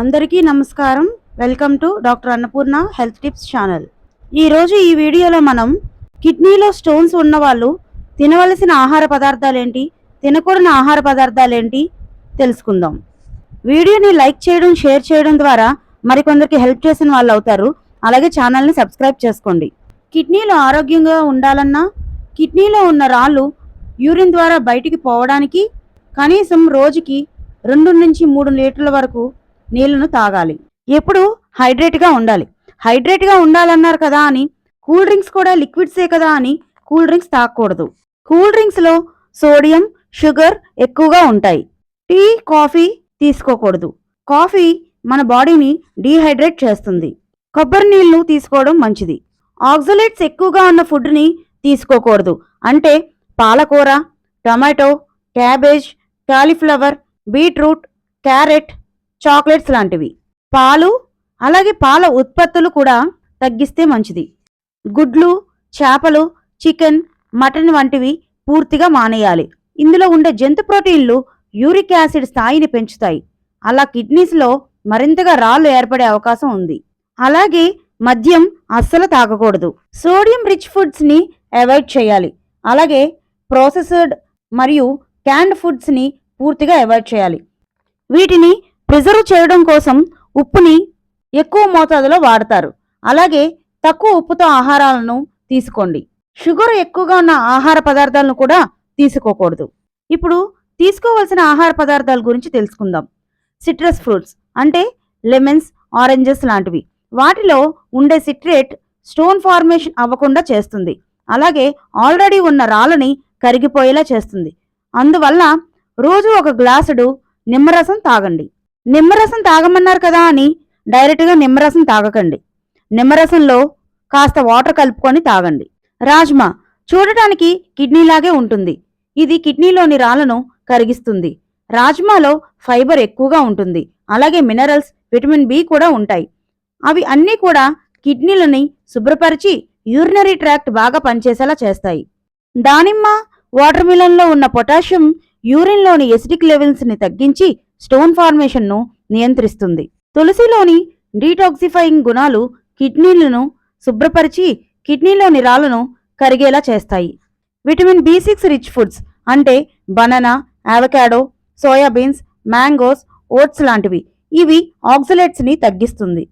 అందరికీ నమస్కారం. Welcome to doctor Annapurna health tips channel. ఈరోజు ఈ వీడియోలో మనం కిడ్నీలో స్టోన్స్ ఉన్నవాళ్ళు తినవలసిన ఆహార పదార్థాలు ఏంటి తినకూడని ఆహార పదార్థాలు ఏంటి తెలుసుకుందాం. వీడియోని లైక్ చేయడం షేర్ చేయడం ద్వారా మరికొందరికి హెల్ప్ చేసిన వాళ్ళు అవుతారు. అలాగే ఛానల్ని సబ్స్క్రైబ్ చేసుకోండి. కిడ్నీలు ఆరోగ్యంగా ఉండాలన్నా కిడ్నీలో ఉన్న రాళ్ళు యూరిన్ ద్వారా బయటికి పోవడానికి కనీసం రోజుకి రెండు నుంచి మూడు లీటర్ల వరకు నీళ్ళను తాగాలి. ఎప్పుడు హైడ్రేట్గా ఉండాలి. హైడ్రేట్గా ఉండాలన్నారు కదా అని కూల్ డ్రింక్స్ కూడా లిక్విడ్సే కదా అని కూల్ డ్రింక్స్ తాగకూడదు. కూల్ డ్రింక్స్లో సోడియం షుగర్ ఎక్కువగా ఉంటాయి. టీ కాఫీ తీసుకోకూడదు. కాఫీ మన బాడీని డీహైడ్రేట్ చేస్తుంది. కొబ్బరి నీళ్ళు తీసుకోవడం మంచిది. ఆక్సలేట్స్ ఎక్కువగా ఉన్న ఫుడ్ని తీసుకోకూడదు. అంటే పాలకూర tomato cabbage cauliflower beetroot carrot chocolates లాంటివి. పాలు అలాగే పాల ఉత్పత్తులు కూడా తగ్గిస్తే మంచిది. గుడ్లు చేపలు చికెన్ మటన్ వంటివి పూర్తిగా మానేయాలి. ఇందులో ఉండే జంతు ప్రోటీన్లు యూరిక్ యాసిడ్ స్థాయిని పెంచుతాయి. అలా కిడ్నీస్లో మరింతగా రాళ్ళు ఏర్పడే అవకాశం ఉంది. అలాగే మద్యం అస్సలు తాగకూడదు. సోడియం రిచ్ ఫుడ్స్ని అవాయిడ్ చేయాలి. అలాగే ప్రాసెస్డ్ మరియు క్యాండ్ ఫుడ్స్ని పూర్తిగా అవాయిడ్ చేయాలి. వీటిని ప్రిజర్వ్ చేయడం కోసం ఉప్పుని ఎక్కువ మోతాదులో వాడతారు. అలాగే తక్కువ ఉప్పుతో ఆహారాలను తీసుకోండి. షుగర్ ఎక్కువగా ఉన్న ఆహార పదార్థాలను కూడా తీసుకోకూడదు. ఇప్పుడు తీసుకోవాల్సిన ఆహార పదార్థాల గురించి తెలుసుకుందాం. సిట్రస్ ఫ్రూట్స్ అంటే లెమన్స్ ఆరెంజెస్ లాంటివి. వాటిలో ఉండే సిట్రేట్ స్టోన్ ఫార్మేషన్ అవ్వకుండా చేస్తుంది. అలాగే ఆల్రెడీ ఉన్న రాళ్ళని కరిగిపోయేలా చేస్తుంది. అందువల్ల రోజు ఒక గ్లాసుడు నిమ్మరసం తాగండి. నిమ్మరసం తాగమన్నారు కదా అని డైరెక్ట్గా నిమ్మరసం తాగకండి. నిమ్మరసంలో కాస్త వాటర్ కలుపుకొని తాగండి. రాజ్మా చూడటానికి కిడ్నీలాగే ఉంటుంది. ఇది కిడ్నీలోని రాళ్ళను కరిగిస్తుంది. రాజ్మాలో ఫైబర్ ఎక్కువగా ఉంటుంది. అలాగే మినరల్స్ విటమిన్ బి కూడా ఉంటాయి. అవి అన్నీ కూడా కిడ్నీలని శుభ్రపరిచి యూరినరీ ట్రాక్ట్ బాగా పనిచేసేలా చేస్తాయి. దానిమ్మ వాటర్ మిలన్లో ఉన్న పొటాషియం యూరిన్లోని ఎసిడిక్ లెవెల్స్ని తగ్గించి స్టోన్ ఫార్మేషన్ను నియంత్రిస్తుంది. తులసిలోని డీటాక్సిఫైయింగ్ గుణాలు కిడ్నీలను శుభ్రపరిచి కిడ్నీలోని రాళ్ళను కరిగేలా చేస్తాయి. Vitamin B six rich foods అంటే banana avocado soybeans mangoes oats లాంటివి. ఇవి ఆక్సలేట్స్ని తగ్గిస్తుంది.